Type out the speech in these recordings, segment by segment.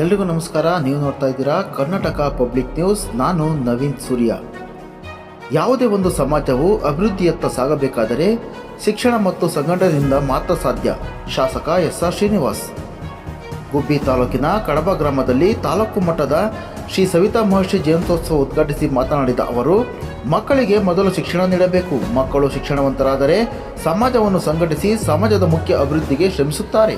ಎಲ್ರಿಗೂ ನಮಸ್ಕಾರ. ನೀವು ನೋಡ್ತಾ ಇದ್ದೀರಾ ಕರ್ನಾಟಕ ಪಬ್ಲಿಕ್ ನ್ಯೂಸ್ ನಾನು ನವೀನ್ ಸೂರ್ಯ. ಯಾವುದೇ ಒಂದು ಸಮಾಜವು ಅಭಿವೃದ್ಧಿಯತ್ತ ಸಾಗಬೇಕಾದರೆ ಶಿಕ್ಷಣ ಮತ್ತು ಸಂಘಟನೆಯಿಂದ ಮಾತ್ರ ಸಾಧ್ಯ. ಶಾಸಕ ಎಸ್ ಆರ್ ಶ್ರೀನಿವಾಸ್. ಗುಬ್ಬಿ ತಾಲೂಕಿನ ಕಡಬ ಗ್ರಾಮದಲ್ಲಿ ತಾಲೂಕು ಮಟ್ಟದ ಶ್ರೀ ಸವಿತಾ ಮಹರ್ಷಿ ಜಯಂತ್ಯೋತ್ಸವ ಉದ್ಘಾಟಿಸಿ ಮಾತನಾಡಿದ ಅವರು, ಮಕ್ಕಳಿಗೆ ಮೊದಲು ಶಿಕ್ಷಣ ನೀಡಬೇಕು. ಮಕ್ಕಳು ಶಿಕ್ಷಣವಂತರಾದರೆ ಸಮಾಜವನ್ನು ಸಂಘಟಿಸಿ ಸಮಾಜದ ಮುಖ್ಯ ಅಭಿವೃದ್ಧಿಗೆ ಶ್ರಮಿಸುತ್ತಾರೆ.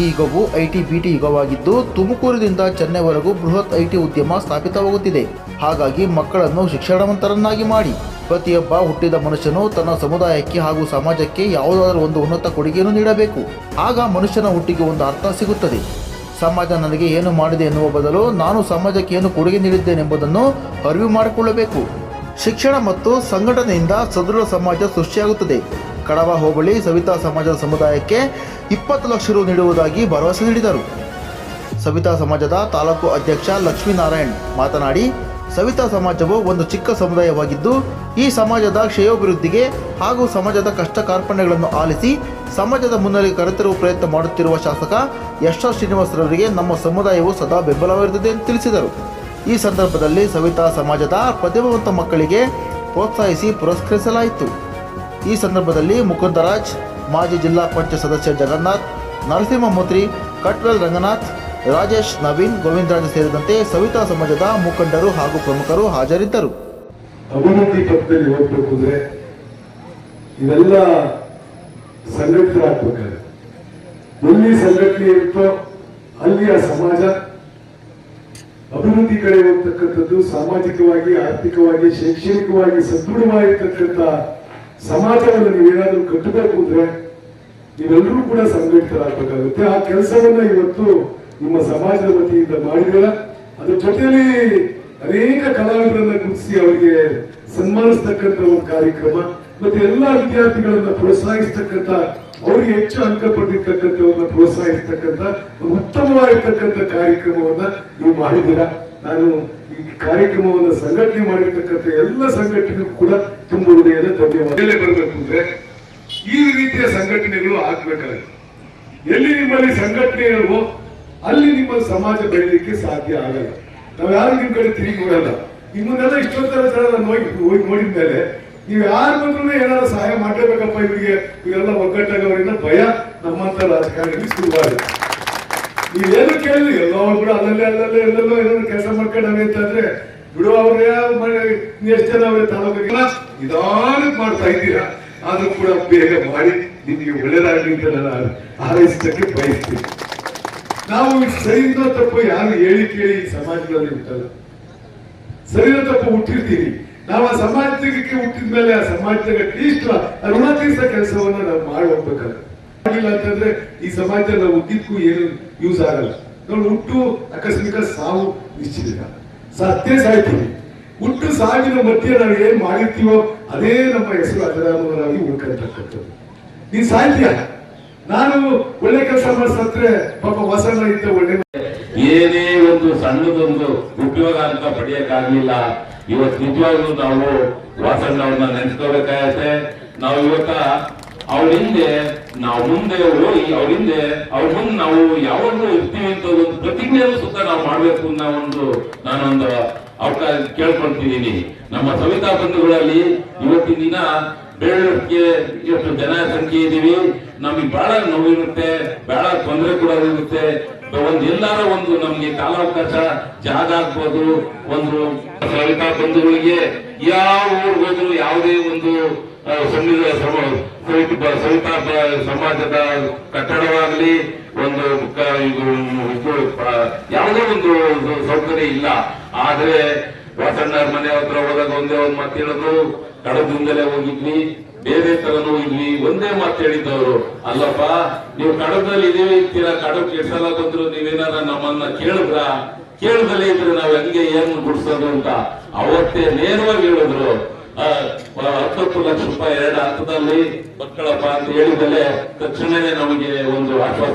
ಈ ಯುಗವು ಐಟಿ ಬಿಟಿ ಯುಗವಾಗಿದ್ದು ತುಮಕೂರಿನಿಂದ ಚೆನ್ನೈವರೆಗೂ ಬೃಹತ್ ಐಟಿ ಉದ್ಯಮ ಸ್ಥಾಪಿತವಾಗುತ್ತಿದೆ. ಹಾಗಾಗಿ ಮಕ್ಕಳನ್ನು ಶಿಕ್ಷಣವಂತರನ್ನಾಗಿ ಮಾಡಿ. ಪ್ರತಿಯೊಬ್ಬ ಹುಟ್ಟಿದ ಮನುಷ್ಯನು ತನ್ನ ಸಮುದಾಯಕ್ಕೆ ಹಾಗೂ ಸಮಾಜಕ್ಕೆ ಯಾವುದಾದರೂ ಒಂದು ಉನ್ನತ ಕೊಡುಗೆಯನ್ನು ನೀಡಬೇಕು. ಆಗ ಮನುಷ್ಯನ ಹುಟ್ಟಿಗೆ ಒಂದು ಅರ್ಥ ಸಿಗುತ್ತದೆ. ಸಮಾಜ ನನಗೆ ಏನು ಮಾಡಿದೆ ಎನ್ನುವ ಬದಲು ನಾನು ಸಮಾಜಕ್ಕೆ ಏನು ಕೊಡುಗೆ ನೀಡಿದ್ದೇನೆಂಬುದನ್ನು ಅರಿವು ಮಾಡಿಕೊಳ್ಳಬೇಕು. ಶಿಕ್ಷಣ ಮತ್ತು ಸಂಘಟನೆಯಿಂದ ಸದೃಢ ಸಮಾಜ ಸೃಷ್ಟಿಯಾಗುತ್ತದೆ. ಕಡವ ಹೋಬಳಿ ಸವಿತಾ ಸಮಾಜದ ಸಮುದಾಯಕ್ಕೆ ಇಪ್ಪತ್ತು ಲಕ್ಷ ರು ನೀಡುವುದಾಗಿ ಭರವಸೆ ನೀಡಿದರು. ಸವಿತಾ ಸಮಾಜದ ತಾಲೂಕು ಅಧ್ಯಕ್ಷ ಲಕ್ಷ್ಮೀನಾರಾಯಣ್ ಮಾತನಾಡಿ, ಸವಿತಾ ಸಮಾಜವು ಒಂದು ಚಿಕ್ಕ ಸಮುದಾಯವಾಗಿದ್ದು, ಈ ಸಮಾಜದ ಶ್ರೇಯೋಭಿವೃದ್ಧಿಗೆ ಹಾಗೂ ಸಮಾಜದ ಕಷ್ಟ ಕಾರ್ಪಣ್ಯಗಳನ್ನು ಆಲಿಸಿ ಸಮಾಜದ ಮುನ್ನೆಲೆಗೆ ಕರೆತರುವ ಪ್ರಯತ್ನ ಮಾಡುತ್ತಿರುವ ಶಾಸಕ ಎಸ್ ಶ್ರೀನಿವಾಸರವರಿಗೆ ನಮ್ಮ ಸಮುದಾಯವು ಸದಾ ಬೆಂಬಲವಿರುತ್ತದೆ ಎಂದು ತಿಳಿಸಿದರು. ಈ ಸಂದರ್ಭದಲ್ಲಿ ಸವಿತಾ ಸಮಾಜದ ಪ್ರತಿಭಾವಂತ ಮಕ್ಕಳಿಗೆ ಪ್ರೋತ್ಸಾಹಿಸಿ ಪುರಸ್ಕರಿಸಲಾಯಿತು. ಈ ಸಂದರ್ಭದಲ್ಲಿ ಮುಕುಂದರಾಜ್, ಮಾಜಿ ಜಿಲ್ಲಾ ಪಂಚಾಯತ್ ಸದಸ್ಯ ಜಗನ್ನಾಥ್ ನರಸಿಂಹಮೂರ್ತಿ ಕಟ್ವೆಲ್ ರಂಗನಾಥ್, ರಾಜೇಶ್, ನವೀನ್, ಗೋವಿಂದರಾಜ್ ಸೇರಿದಂತೆ ಸವಿತಾ ಸಮಾಜದ ಮುಖಂಡರು ಹಾಗೂ ಪ್ರಮುಖರು ಹಾಜರಿದ್ದರು. ಅಭಿವೃದ್ಧಿ ಪಥದಲ್ಲಿ ಹೋಗ್ಬೇಕು ಅಂದ್ರೆ ಇವೆಲ್ಲ ಸಂಘಟಿತರಾಗಬೇಕಾದ್ರೆ. ಎಲ್ಲಿ ಸಂಘಟನೆ ಇರುತ್ತೋ ಅಲ್ಲಿಯ ಸಮಾಜ ಅಭಿವೃದ್ಧಿ ಕಡೆ ಹೋಗ್ತಕ್ಕಂಥದ್ದು ಸಾಮಾಜಿಕವಾಗಿ, ಆರ್ಥಿಕವಾಗಿ, ಶೈಕ್ಷಣಿಕವಾಗಿ ಸದೃಢವಾಗಿರ್ತಕ್ಕಂಥ ಸಮಾಜವನ್ನು ನೀವೇನಾದ್ರೂ ಕಟ್ಟಬೇಕು ಅಂದ್ರೆ ನೀವೆಲ್ಲರೂ ಕೂಡ ಸಂಘಟಿತರಾಗಬೇಕಾಗುತ್ತೆ. ಆ ಕೆಲಸವನ್ನ ಇವತ್ತು ನಿಮ್ಮ ಸಮಾಜದ ವತಿಯಿಂದ ಮಾಡಿದ್ರ ಅದ್ರ ಜೊತೆಯಲ್ಲಿ ಅನೇಕ ಕಲಾವಿದರನ್ನ ಗುರುತಿಸಿ ಅವರಿಗೆ ಸನ್ಮಾನಿಸ್ತಕ್ಕಂಥ ಒಂದು ಕಾರ್ಯಕ್ರಮ, ಮತ್ತೆ ಎಲ್ಲಾ ವಿದ್ಯಾರ್ಥಿಗಳನ್ನ ಪ್ರೋತ್ಸಾಹಿಸ್ತಕ್ಕಂಥ, ಅವರಿಗೆ ಹೆಚ್ಚು ಅಂಕ ಪಡೆದಿರ್ತಕ್ಕಂಥವನ್ನ ಪ್ರೋತ್ಸಾಹಿಸ್ತಕ್ಕಂಥ ಉತ್ತಮವಾಗಿರ್ತಕ್ಕಂಥ ಕಾರ್ಯಕ್ರಮವನ್ನ ನೀವು ಮಾಡಿದ್ದೀರಾ? ನಾನು ಈ ಕಾರ್ಯಕ್ರಮವನ್ನು ಸಂಘಟನೆ ಮಾಡಿರ್ತಕ್ಕಂಥ ಎಲ್ಲ ಸಂಘಟನೆಗೂ ಕೂಡ ತುಂಬ ಹೃದಯದ ಧನ್ಯವಾದ. ಮೇಲೆ ಬರಬೇಕು ಅಂದ್ರೆ ಈ ರೀತಿಯ ಸಂಘಟನೆಗಳು ಆಗ್ಬೇಕಾಗುತ್ತೆ ಎಲ್ಲಿ ನಿಮ್ಮಲ್ಲಿ ಸಂಘಟನೆ ಇರುವೋ ಅಲ್ಲಿ ನಿಮ್ಮ ಸಮಾಜ ಬೆಳಲಿಕ್ಕೆ ಸಾಧ್ಯ ಆಗಲ್ಲ. ನಾವು ಯಾರು ನಿಮ್ ಕಡೆ ತಿರುಗಿ ಕೊಡಲ್ಲ ನಿಮ್ಮನ್ನೆಲ್ಲ ಇಷ್ಟೊತ್ತರ ಜನ ನಾನು ಹೋಗಿ ಹೋಗಿ ನೋಡಿದ್ಮೇಲೆ ನೀವು ಯಾರು ಬಂದ್ರು ಏನಾದ್ರು ಸಹಾಯ ಮಾಡಬೇಕಪ್ಪ ಇವರಿಗೆ. ಇವರೆಲ್ಲ ಒಗ್ಗಟ್ಟಾಗವರಿಂದ ಭಯ ನಮ್ಮಂತ ರಾಜಕಾರಣಿ ಶುರುವಾಗಿದೆ ನೀವೇನು ಕೇಳಿದ್ರಿ? ಎಲ್ಲೋ ಕೂಡ ಅಲ್ಲಲ್ಲೇ ಅಲ್ಲಲ್ಲೇ ಎಲ್ಲೆಲ್ಲೋ ಏನಾದ್ರು ಕೆಲಸ ಮಾಡ್ಕೊಂಡವೆ ಅಂತಂದ್ರೆ ಬಿಡು ಅವ್ರೇ ಎಷ್ಟು ಜನ ಅವ್ರೆ ತಾಲೂಕಿಗೆ ನಿಧಾನಕ್ಕೆ ಮಾಡ್ತಾ ಇದ್ದೀರಾ? ಆದ್ರೂ ಕೂಡ ಬೇಗ ಮಾಡಿ, ನಿಮಗೆ ಒಳ್ಳೇದಾಗಲಿ ಅಂತ ನಾನು ಆರೈಸಕ್ಕೆ ಬಯಸ್ತೀನಿ. ನಾವು ಸರಿಯಿಂದ ತಪ್ಪು ಯಾರು ಹೇಳಿ ಕೇಳಿ ಸಮಾಜದಲ್ಲಿ ಹುಟ್ಟಲ್ಲ. ಸರಿದ ತಪ್ಪು ಹುಟ್ಟಿರ್ತೀವಿ ನಾವು ಆ ಸಮಾಜಕ್ಕೆ ಹುಟ್ಟಿದ ಮೇಲೆ ಆ ಸಮಾಜದ ಅಟ್ಲೀಸ್ಟ್ ಋಣ ತೀರ್ಸೋ ಕೆಲಸವನ್ನ ನಾವು ಮಾಡಿ ಹೋಗ್ಬೇಕಲ್ಲ. ಆಗಿಲ್ಲ ಅಂತಂದ್ರೆ ಈ ಸಮಾಜ ನಾವು ಉದ್ದಿಕ್ಕೂ ಏನು ಯೂಸ್ ಆಗಲ್ಲ. ನಾವು ಹುಟ್ಟು ಆಕಸ್ಮಿಕ ಸಾವು ನಿಶ್ಚಿತ ಸತ್ಯ ಸಾಯ್ತೀವಿ ಹುಟ್ಟು ಸಾವಿನ ಮಧ್ಯೆ ನಾವು ಏನ್ ಮಾಡಿರ್ತೀವೋ ಅದೇ ನಮ್ಮ ಹೆಸರು ಅಜರಾಮರಾಗಿ ಉಳ್ಕೊಂಡಿರ್ತಕ್ಕಂಥದ್ದು ನೀನ್ ಸಾಯ್ತೀಯ ನಾನು ಒಳ್ಳೆ ಕೆಲಸ ಮಾಡಿಸತ್ರೆ ಪಾಪ ವಸನ ಇದ್ದ ಒಳ್ಳೆ ಏನೇ ಒಂದು ಸಣ್ಣದೊಂದು ಉಪಯೋಗ ಅಂತ ಪಡೆಯಕ್ಕಾಗಲಿಲ್ಲ. ಇವತ್ತು ನಿಜವಾಗ್ಲೂ ನಾವು ವಾಸಣ್ಣವ್ರನ್ನ ನೆನ್ಸ್ಕೋಬೇಕಾಗತ್ತೆ. ನಾವು ಇವತ್ತ ಅವ್ರ ಹಿಂದೆ ನಾವು ಮುಂದೆ ಹೋಗಿ ಅವ್ರ ಅವ್ರ ಮುಂದೆ ನಾವು ಯಾವಾಗ್ಲೂ ಇರ್ತೀವಿ ಅಂತ ಒಂದು ಪ್ರತಿಜ್ಞೆಯನ್ನು ಸುತ್ತ ನಾವು ಮಾಡಬೇಕು ಅನ್ನೋ ಒಂದು ನಾನೊಂದು ಅವಕಾಶ ಕೇಳ್ಕೊಂತಿದ್ದೀನಿ ನಮ್ಮ ಸವಿತಾ ಬಂಧುಗಳಲ್ಲಿ ಇವತ್ತಿನ ದಿನ ಬೆಳಗ್ಗೆ ಎಷ್ಟು ಜನ ಸಂಖ್ಯೆ ಇದೀವಿ ನಮಗೆ ಬಹಳ ನೋವಿರುತ್ತೆ, ಬಹಳ ತೊಂದರೆ ಕೂಡ ಇರುತ್ತೆ ಒಂದು ಎಲ್ಲಾರ ಒಂದು ನಮ್ಗೆ ಕಾಲಾವಕಾಶ ಜಾಗ ಆಗ್ಬೋದು. ಒಂದು ಸವಿತಾ ಬಂಧುಗಳಿಗೆ ಯಾವ ಊರಿಗೆ ಹೋದ್ರು ಯಾವುದೇ ಒಂದು ಸವಿತ- ಸಮಾಜದ ಕಟ್ಟಡವಾಗಲಿ, ಒಂದು ಯಾವುದೇ ಒಂದು ಸೌಕರ್ಯ ಇಲ್ಲ. ಆದ್ರೆ ವಾಸಣ್ಣವ್ರ ಮನೆ ಹತ್ರ ಹೋದಾಗ ಒಂದೇ ಒಂದು ಮಾತು ಕಡದಿಂದಲೇ ಹೋಗಿದ್ವಿ. ಬೇರೆ ತರನು ಇಲ್ಲಿ ಒಂದೇ ಮಾತು ಹೇಳಿದ್ದವರು, ಅಲ್ಲಪ್ಪ, ನೀವು ಕಡದಲ್ಲಿ ಇದೀವಿ ಇರ್ತೀರಾ ಕಡಕ್ ಕೆಡ್ಸಲ್ಲ ಬಂದ್ರು ನೀವೇನಾರ ನಮ್ಮನ್ನ ಕೇಳಿದ್ರ? ಕೇಳದಲ್ಲೇ ಇದ್ರೆ ನಾವ್ ಹೆಂಗೆ ಏನ್ ಗುಡ್ಸೋದು ಅಂತ ಅವತ್ತೇ ನೇರವಾಗಿ ಹೇಳಿದ್ರು. ಹತ್ತತ್ತು ಲಕ್ಷ ರೂಪಾಯಿ ಎರಡು ಹಂತದಲ್ಲಿ ಮಕ್ಕಳಪ್ಪ ಅಂತ ಹೇಳಿದಲ್ಲೇ ತಕ್ಷಣವೇ ನಮಗೆ ಒಂದು ಆಶ್ವಾಸ.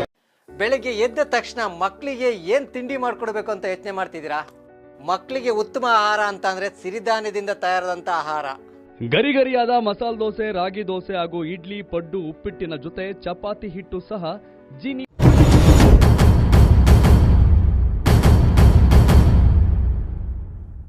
ಬೆಳಗ್ಗೆ ಎದ್ದ ತಕ್ಷಣ ಮಕ್ಕಳಿಗೆ ಏನ್ ತಿಂಡಿ ಮಾಡ್ಕೊಡ್ಬೇಕು ಅಂತ ಯೋಚನೆ ಮಾಡ್ತಿದ್ದೀರಾ? ಮಕ್ಕಳಿಗೆ ಉತ್ತಮ ಆಹಾರ ಅಂತ ಅಂದ್ರೆ ಸಿರಿಧಾನ್ಯದಿಂದ ತಯಾರಾದಂತ ಆಹಾರ. ಗರಿಗರಿಯಾದ ಮಸಾಲೆ ದೋಸೆ ರಾಗಿ ದೋಸೆ ಹಾಗೂ ಇಡ್ಲಿ ಪಡ್ಡು ಉಪ್ಪಿಟ್ಟಿನ ಜೊತೆ ಚಪಾತಿ ಹಿಟ್ಟು ಸಹ ಜೀನಿ